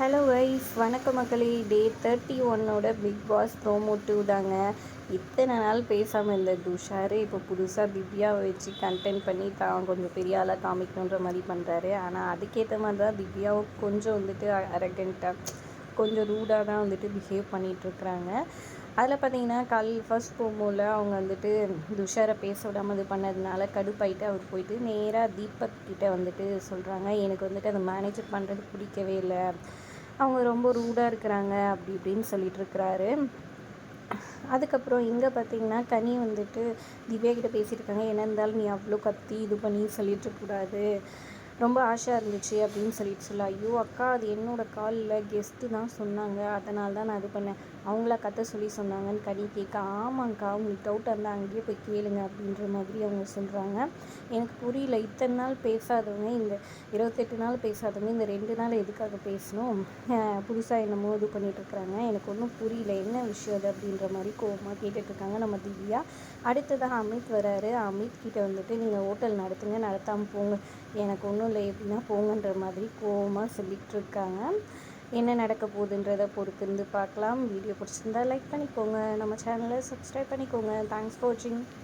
Hello wise வணக்க மக்களே. Day thirty ஒன்னோட பிக் பாஸ் ப்ரோமோ டூ தாங்க. இத்தனை நாள் பேசாமல் இருந்த துஷார் இப்போ புதுசாக திவ்யாவை வச்சு கண்டென்ட் பண்ணி தான் கொஞ்சம் பெரிய ஆளாக காமிக்கணுன்ற மாதிரி பண்ணுறாரு ஆனால் அதுக்கேற்ற மாதிரி தான் திவ்யாவும் கொஞ்சம் வந்துட்டு அரகண்ட்டாக கொஞ்சம் ரூடாக தான் வந்துட்டு பிஹேவ் பண்ணிகிட்ருக்குறாங்க அதில் பார்த்தீங்கன்னா கல் ஃபர்ஸ்ட் ப்ரோமோவில் அவங்க வந்துட்டு துஷாரை பேச விடாமல் இது பண்ணதுனால கடுப்பாயிட்டு அவர் போயிட்டு நேராக தீபக் கிட்டே வந்துட்டு சொல்கிறாங்க எனக்கு வந்துட்டு அதை மேனேஜர் பண்ணுறது பிடிக்கவே இல்லை. அவங்க ரொம்ப ரூடாக இருக்கிறாங்க அப்படி இப்படின்னு சொல்லிட்டு இருக்கிறாரு. அதுக்கப்புறம் இங்கே பார்த்தீங்கன்னா கனி வந்துட்டு திவ்யா கிட்ட பேசியிருக்காங்க என்ன இருந்தாலும் நீ அவ்வளோ கத்தி இது பண்ணி சொல்லிட்டுருக்கூடாது ரொம்ப ஆசையாக இருந்துச்சு அப்படின்னு சொல்லிட்டு சொல்ல ஐயோ அக்கா அது என்னோடய காலில் கெஸ்ட்டு தான் சொன்னாங்க. அதனால தான் நான் இது பண்ணேன். அவங்கள கத்த சொல்லி சொன்னாங்கன்னு கனி கேட்க ஆமாங்க்கா உங்களுக்கு டவுட்டாக இருந்தால் அங்கேயே போய் கேளுங்க அப்படின்ற மாதிரி அவங்க சொல்கிறாங்க எனக்கு புரியல. இத்தனை நாள் பேசாதவங்க இந்த இருபத்தெட்டு நாள் பேசாதவங்க இந்த ரெண்டு நாள் எதுக்காக பேசணும்? புதுசாக என்னமோ இது பண்ணிகிட்ருக்குறாங்க எனக்கு ஒன்றும் புரியல. என்ன விஷயம் அது அப்படின்ற மாதிரி கோபமாக கேட்டுட்ருக்காங்க நம்ம திவ்யா. அடுத்ததாக அமித் வராரு. அமித் கிட்டே வந்துட்டு நீங்கள் ஹோட்டல் நடத்துங்க நடத்தாமல் போங்க. எனக்கு ஒன்றும் இல்லை எப்படின்னா போங்கன்ற மாதிரி கோபமாக சொல்லிகிட்டு இருக்காங்க என்ன நடக்க போகுதுன்றதை பொறுத்திருந்து பார்க்கலாம். வீடியோ பிடிச்சிருந்தா லைக் பண்ணிக்கோங்க. நம்ம சேனலை சப்ஸ்கிரைப் பண்ணிக்கோங்க. தேங்க்ஸ் ஃபார் வாட்சிங்